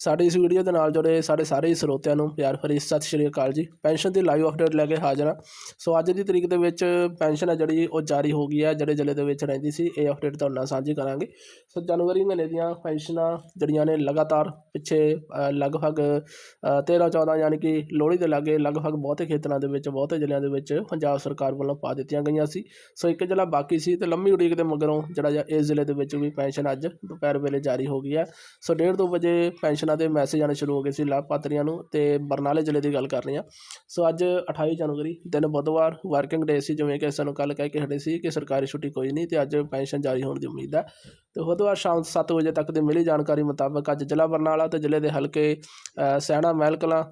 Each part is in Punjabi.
ਸਾਡੀ ਇਸ ਵੀਡੀਓ ਦੇ ਨਾਲ ਜੁੜੇ ਸਾਡੇ ਸਾਰੇ ਹੀ ਸਰੋਤਿਆਂ ਨੂੰ ਪਿਆਰ ਭਰੀ ਸਤਿ ਸ਼੍ਰੀ ਅਕਾਲ ਜੀ। ਪੈਨਸ਼ਨ ਦੀ ਲਾਈਵ ਅਪਡੇਟ ਲੈ ਕੇ ਹਾਜ਼ਰ ਹਾਂ। ਸੋ ਅੱਜ ਦੀ ਤਰੀਕ ਦੇ ਵਿੱਚ ਪੈਨਸ਼ਨ ਹੈ ਜਿਹੜੀ ਉਹ ਜਾਰੀ ਹੋ ਗਈ ਹੈ, ਜਿਹੜੇ ਜ਼ਿਲ੍ਹੇ ਦੇ ਵਿੱਚ ਰਹਿੰਦੀ ਸੀ, ਇਹ ਅਪਡੇਟ ਤੁਹਾਡੇ ਨਾਲ ਸਾਂਝੀ ਕਰਾਂਗੇ। ਸੋ ਜਨਵਰੀ ਮਹੀਨੇ ਦੀਆਂ ਪੈਨਸ਼ਨਾਂ ਜਿਹੜੀਆਂ ਨੇ ਲਗਾਤਾਰ ਪਿੱਛੇ ਲਗਭਗ 13 14 ਯਾਨੀ ਕਿ ਲੋਹੜੀ ਦੇ ਲਾਗੇ ਲਗਭਗ ਬਹੁਤੇ ਖੇਤਰਾਂ ਦੇ ਵਿੱਚ, ਬਹੁਤੇ ਜ਼ਿਲ੍ਹਿਆਂ ਦੇ ਵਿੱਚ ਪੰਜਾਬ ਸਰਕਾਰ ਵੱਲੋਂ ਪਾ ਦਿੱਤੀਆਂ ਗਈਆਂ ਸੀ। ਸੋ ਇੱਕ ਜ਼ਿਲ੍ਹਾ ਬਾਕੀ ਸੀ ਤੇ ਲੰਮੀ ਉਡੀਕ ਦੇ ਮਗਰੋਂ ਜਿਹੜਾ ਜਿਹਾ ਇਸ ਜ਼ਿਲ੍ਹੇ ਦੇ ਵਿੱਚ ਵੀ ਪੈਨਸ਼ਨ ਅੱਜ ਦੁਪਹਿਰ ਵੇਲੇ ਜਾਰੀ ਹੋ ਗਈ ਹੈ। ਸੋ ਡੇਢ ਦੋ ਵਜੇ ਪੈਨਸ਼ਨ ਦੇ ਮੈਸੇਜ ਆਉਣੇ ਸ਼ੁਰੂ ਹੋ ਗਏ ਸੀ ਲਾਭਪਾਤਰੀਆਂ ਨੂੰ ਤੇ ਬਰਨਾਲੇ ਜ਼ਿਲ੍ਹੇ ਦੀ ਗੱਲ ਕਰ ਰਹੇ ਹਾਂ। ਸੋ ਅੱਜ 28 ਜਨਵਰੀ, ਦਿਨ ਬੁੱਧਵਾਰ ਵਰਕਿੰਗ ਡੇ ਸੀ, ਜਿਵੇਂ ਕਿ ਸਾਨੂੰ ਕੱਲ ਕਹਿ ਕੇ ਹਟੇ ਸੀ ਕਿ ਸਰਕਾਰੀ ਛੁੱਟੀ ਕੋਈ ਨਹੀਂ ਤੇ ਅੱਜ ਪੈਨਸ਼ਨ ਜਾਰੀ ਹੋਣ ਦੀ ਉਮੀਦ ਹੈ। ਤੇ ਬਾਅਦ ਸ਼ਾਮ 7 ਵਜੇ ਤੱਕ ਦੀ ਮਿਲੀ ਜਾਣਕਾਰੀ ਮੁਤਾਬਕ ਅੱਜ ਜ਼ਿਲ੍ਹਾ ਬਰਨਾਲਾ ਤੇ ਜ਼ਿਲ੍ਹੇ ਦੇ ਹਲਕੇ ਅ, ਸੈਣਾ ਮਹਿਲ ਕਲਾਂ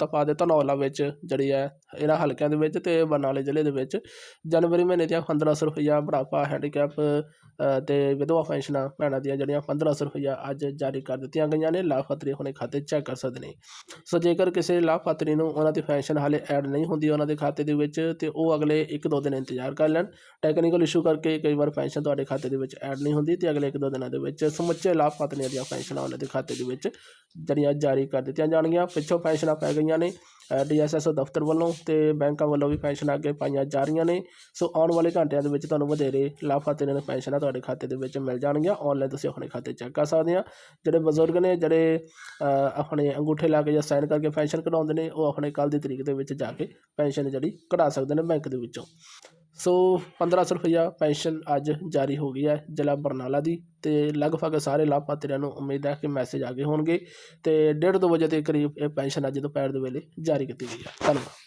ਤਪਾ ਦੇ ਧਨੌਲਾ ਵਿੱਚ ਜਿਹੜੀ ਹੈ ਇਹਨਾਂ ਹਲਕਿਆਂ ਦੇ ਵਿੱਚ ਤੇ ਬਰਨਾਲੇ ਜ਼ਿਲ੍ਹੇ ਦੇ ਵਿੱਚ। ਜਨਵਰੀ ਮਹੀਨੇ ਦੀਆਂ 1500 ਰੁਪਈਆ ਬੁਢਾਪਾ ਹੈਂਡੀਕੈਪ ਅ, ਤੇ ਵਿਧਵਾ ਪੈਨਸ਼ਨਾਂ ਭੈਣਾਂ ਦੀਆਂ ਜਿਹੜੀਆਂ 1500 ਰੁਪਈਆ ਅੱਜ ਜਾਰੀ ਕਰ ਦਿੱਤੀਆਂ ਗਈਆਂ ਨੇ ਲਾਭਪਾਤਰੀ ਆਪਣੇ ਖਾਤੇ ਚੈੱਕ ਕਰ ਸਕਦੇ ਨੇ। ਸੋ ਜੇਕਰ ਕਿਸੇ ਲਾਭਪਾਤਰੀ ਨੂੰ ਉਹਨਾਂ ਦੀ ਪੈਨਸ਼ਨ ਹਾਲੇ ਐਡ ਨਹੀਂ ਹੁੰਦੀ ਉਹਨਾਂ ਦੇ ਖਾਤੇ ਦੇ ਵਿੱਚ ਤੇ ਉਹ ਅਗਲੇ 1-2 ਦਿਨ ਇੰਤਜ਼ਾਰ ਕਰ ਲੈਣ। ਟੈਕਨੀਕਲ ਇਸ਼ੂ ਕਰਕੇ ਕਈ ਵਾਰ ਪੈਨਸ਼ਨ ਤੁਹਾਡੇ ਖਾਤੇ ਦੇ ਵਿੱਚ ਐਡ ਨਹੀਂ ਹੁੰਦੀ ਤੇ ਅਗਲੇ 1-2 ਦਿਨਾਂ ਦੇ ਵਿੱਚ ਸਮੁੱਚੇ ਲਾਭਪਾਤਰੀਆਂ ਦੀਆਂ ਪੈਨਸ਼ਨਾਂ ਉਹਨਾਂ ਦੇ ਖਾਤੇ ਦੇ ਵਿੱਚ ਜਿਹੜੀਆਂ ਜਾਰੀ ਕਰ ਦਿੱਤੀਆਂ ਜਾਣਗੀਆਂ। ਪਿੱਛੋਂ ਪੈਨਸ਼ਨਾਂ ਪੈ ਗਈਆਂ ਨੇ ਡੀਐਸਐਸਓ ਦਫ਼ਤਰ ਵੱਲੋਂ ਤੇ ਬੈਂਕਾਂ ਵੱਲੋਂ ਵੀ ਪੈਨਸ਼ਨਾਂ ਅੱਗੇ ਪਾਈਆਂ ਜਾ ਰਹੀਆਂ ਨੇ। ਸੋ ਆਉਣ ਵਾਲੇ ਘੰਟਿਆਂ ਦੇ ਵਿੱਚ ਤੁਹਾਨੂੰ ਵਧੇਰੇ ਲਾਭਪਾਤਰੀਆਂ ਦੀਆਂ ਪੈਨਸ਼ਨਾਂ ਤੁਹਾਡੇ ਖਾਤੇ ਦੇ ਵਿੱਚ ਮਿਲ ਜਾਣਗੀਆਂ। ਆਨਲਾਈਨ ਤੁਸੀਂ ਆਪਣੇ ਖਾਤੇ ਚੈੱਕ ਕਰ ਸਕਦੇ ਆ ਜਿਹੜੇ ਬਜ਼ੁਰਗ ਨੇ, ਜਿਹੜੇ ਆਪਣੇ ਅੰਗੂਠੇ ਲਾ ਕੇ ਜਾਂ ਸਾਈਨ ਕਰਕੇ ਪੈਨਸ਼ਨ ਕਢਾਉਂਦੇ ਨੇ, ਉਹ ਆਪਣੇ ਕੱਲ੍ਹ ਦੀ ਤਰੀਕ ਦੇ ਵਿੱਚ ਜਾ ਕੇ ਪੈਨਸ਼ਨ ਜਿਹੜੀ ਕਢਾ ਸਕਦੇ ਨੇ ਬੈਂਕ ਦੇ ਵਿੱਚੋਂ। ਸੋ 1500 ਰੁਪਈਆ ਪੈਨਸ਼ਨ ਅੱਜ ਜਾਰੀ ਹੋ ਗਈ ਹੈ ਜ਼ਿਲ੍ਹਾ ਬਰਨਾਲਾ ਦੀ ਤੇ ਲਗਭਗ ਸਾਰੇ ਲਾਭਪਾਤਰੀਆਂ ਨੂੰ ਉਮੀਦ ਹੈ ਕਿ ਮੈਸੇਜ ਆ ਗਏ ਹੋਣਗੇ ਤੇ 1:30 ਵਜੇ ਦੇ ਕਰੀਬ ਇਹ ਪੈਨਸ਼ਨ ਅੱਜ ਦੁਪਹਿਰ ਦੇ ਵੇਲੇ ਜਾਰੀ ਕੀਤੀ ਗਈ ਹੈ। ਧੰਨਵਾਦ।